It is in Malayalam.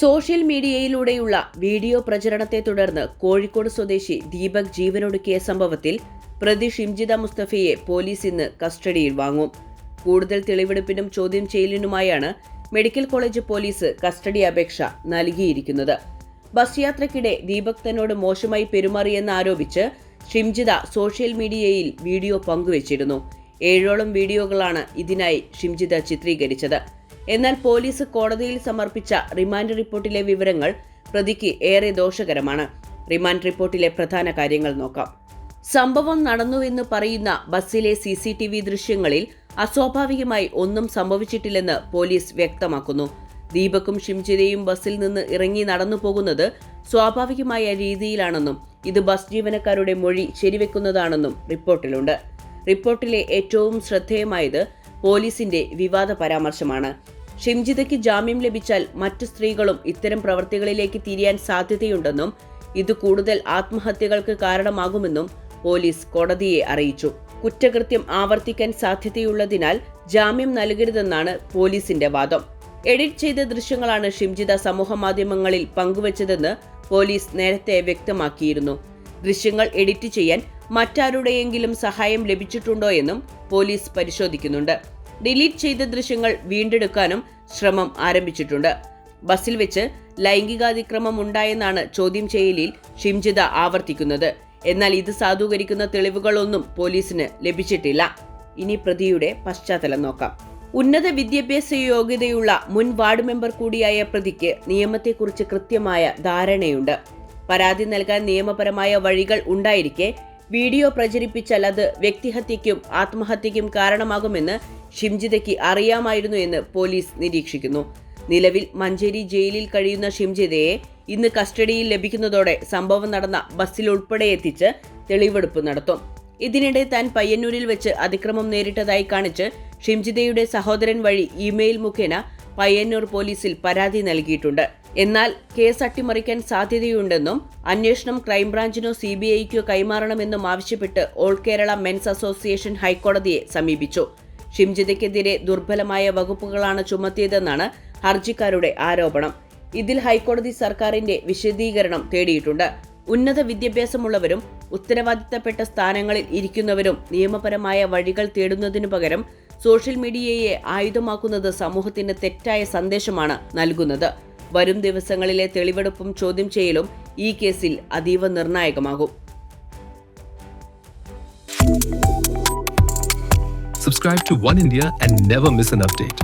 സോഷ്യൽ മീഡിയയിലൂടെയുള്ള വീഡിയോ പ്രചരണത്തെ തുടർന്ന് കോഴിക്കോട് സ്വദേശി ദീപക് ജീവനൊടുക്കിയ സംഭവത്തിൽ പ്രതി ഷിംജിത മുസ്തഫയെ പോലീസ് ഇന്ന് കസ്റ്റഡിയിൽ വാങ്ങും. കൂടുതൽ തെളിവെടുപ്പിനും ചോദ്യം ചെയ്യലിനുമായാണ് മെഡിക്കൽ കോളേജ് പോലീസ് കസ്റ്റഡി അപേക്ഷ നൽകിയിരിക്കുന്നത്. ബസ് യാത്രക്കിടെ ദീപക് തന്നോട് മോശമായി പെരുമാറിയെന്ന് ആരോപിച്ച് ഷിംജിത സോഷ്യൽ മീഡിയയിൽ വീഡിയോ പങ്കുവച്ചിരുന്നു. ഏഴോളം വീഡിയോകളാണ് ഇതിനായി ഷിംജിത ചിത്രീകരിച്ചത്. എന്നാൽ പോലീസ് കോടതിയിൽ സമർപ്പിച്ച റിമാൻഡ് റിപ്പോർട്ടിലെ വിവരങ്ങൾ പ്രതിക്ക് ഏറെ ദോഷകരമാണ്. റിമാൻഡ് റിപ്പോർട്ടിലെ പ്രധാന കാര്യങ്ങൾ നോക്കാം. സംഭവം നടന്നുവെന്ന് പറയുന്ന ബസ്സിലെ സി സി ടി വി ദൃശ്യങ്ങളിൽ അസ്വാഭാവികമായി ഒന്നും സംഭവിച്ചിട്ടില്ലെന്ന് പോലീസ് വ്യക്തമാക്കുന്നു. ദീപക്കും ഷിംജിതയും ബസ്സിൽ നിന്ന് ഇറങ്ങി നടന്നു പോകുന്നത് സ്വാഭാവികമായ രീതിയിലാണെന്നും ഇത് ബസ് ജീവനക്കാരുടെ മൊഴി ശരിവെക്കുന്നതാണെന്നും റിപ്പോർട്ടിലുണ്ട്. റിപ്പോർട്ടിലെ ഏറ്റവും ശ്രദ്ധേയമായത് പോലീസിന്റെ വിവാദ പരാമർശമാണ്. ഷിംജിതയ്ക്ക് ജാമ്യം ലഭിച്ചാൽ മറ്റു സ്ത്രീകളും ഇത്തരം പ്രവൃത്തികളിലേക്ക് തിരിയാൻ സാധ്യതയുണ്ടെന്നും ഇത് കൂടുതൽ ആത്മഹത്യകൾക്ക് കാരണമാകുമെന്നും പോലീസ് കോടതിയെ അറിയിച്ചു. കുറ്റകൃത്യം ആവർത്തിക്കാൻ സാധ്യതയുള്ളതിനാൽ ജാമ്യം നൽകരുതെന്നാണ് പോലീസിന്റെ വാദം. എഡിറ്റ് ചെയ്ത ദൃശ്യങ്ങളാണ് ഷിംജിത സമൂഹമാധ്യമങ്ങളിൽ പങ്കുവച്ചതെന്ന് പോലീസ് നേരത്തെ വ്യക്തമാക്കിയിരുന്നു. ദൃശ്യങ്ങൾ എഡിറ്റ് ചെയ്യാൻ മറ്റാരുടെയെങ്കിലും സഹായം ലഭിച്ചിട്ടുണ്ടോ എന്നും പോലീസ് പരിശോധിക്കുന്നുണ്ട്. ഡിലീറ്റ് ചെയ്ത ദൃശ്യങ്ങൾ വീണ്ടെടുക്കാനും ശ്രമം ആരംഭിച്ചിട്ടുണ്ട്. ബസ്സിൽ വെച്ച് ലൈംഗികാതിക്രമം ഉണ്ടായെന്നാണ് ചോദ്യം ചെയ്യലിൽ ഷിംജിത ആവർത്തിക്കുന്നത്. എന്നാൽ ഇത് സാധൂകരിക്കുന്ന തെളിവുകളൊന്നും പോലീസിന് ലഭിച്ചിട്ടില്ല. ഇനി പ്രതിയുടെ പശ്ചാത്തലം നോക്കാം. ഉന്നത വിദ്യാഭ്യാസ യോഗ്യതയുള്ള മുൻ വാർഡ് മെമ്പർ കൂടിയായ പ്രതിക്ക് നിയമത്തെക്കുറിച്ച് കൃത്യമായ ധാരണയുണ്ട്. പരാതി നൽകാൻ നിയമപരമായ വഴികൾ ഉണ്ടായിരിക്കെ വീഡിയോ പ്രചരിപ്പിച്ചാൽ അത് വ്യക്തിഹത്യയ്ക്കും ആത്മഹത്യയ്ക്കും കാരണമാകുമെന്ന് ഷിംജിതയ്ക്ക് അറിയാമായിരുന്നു എന്ന് പോലീസ് നിരീക്ഷിക്കുന്നു. നിലവിൽ മഞ്ചേരി ജയിലിൽ കഴിയുന്ന ഷിംജിതയെ ഇന്ന് കസ്റ്റഡിയിൽ ലഭിക്കുന്നതോടെ സംഭവം നടന്ന ബസ്സിൽ ഉൾപ്പെടെ എത്തിച്ച് തെളിവെടുപ്പ് നടത്തും. ഇതിനിടെ താൻ പയ്യന്നൂരിൽ വെച്ച് അതിക്രമം നേരിട്ടതായി കാണിച്ച് ഷിംജിതയുടെ സഹോദരൻ വഴി ഇമെയിൽ മുഖേന പയ്യന്നൂർ പോലീസിൽ പരാതി നൽകിയിട്ടുണ്ട്. എന്നാൽ കേസ് അട്ടിമറിക്കാൻ സാധ്യതയുണ്ടെന്നും അന്വേഷണം ക്രൈംബ്രാഞ്ചിനോ സി ബി ഐക്കോ കൈമാറണമെന്നും ആവശ്യപ്പെട്ട് ഓൾ കേരള മെൻസ് അസോസിയേഷൻ ഹൈക്കോടതിയെ സമീപിച്ചു. ഷിംജിതയ്ക്കെതിരെ ദുർബലമായ വകുപ്പുകളാണ് ചുമത്തിയതെന്നാണ് ഹർജിക്കാരുടെ ആരോപണം. ഇതിൽ ഹൈക്കോടതി സർക്കാരിന്റെ വിശദീകരണം തേടിയിട്ടുണ്ട്. ഉന്നത വിദ്യാഭ്യാസമുള്ളവരും ഉത്തരവാദിത്തപ്പെട്ട സ്ഥാനങ്ങളിൽ ഇരിക്കുന്നവരും നിയമപരമായ വഴികൾ തേടുന്നതിനു പകരം സോഷ്യൽ മീഡിയയെ ആയുധമാക്കുന്നത് സമൂഹത്തിന് തെറ്റായ സന്ദേശമാണ് നൽകുന്നത്. വരും ദിവസങ്ങളിലെ തെളിവെടുപ്പും ചോദ്യം ചെയ്യലും ഈ കേസിൽ അതീവ നിർണായകമാകും Subscribe to One India and never miss an update.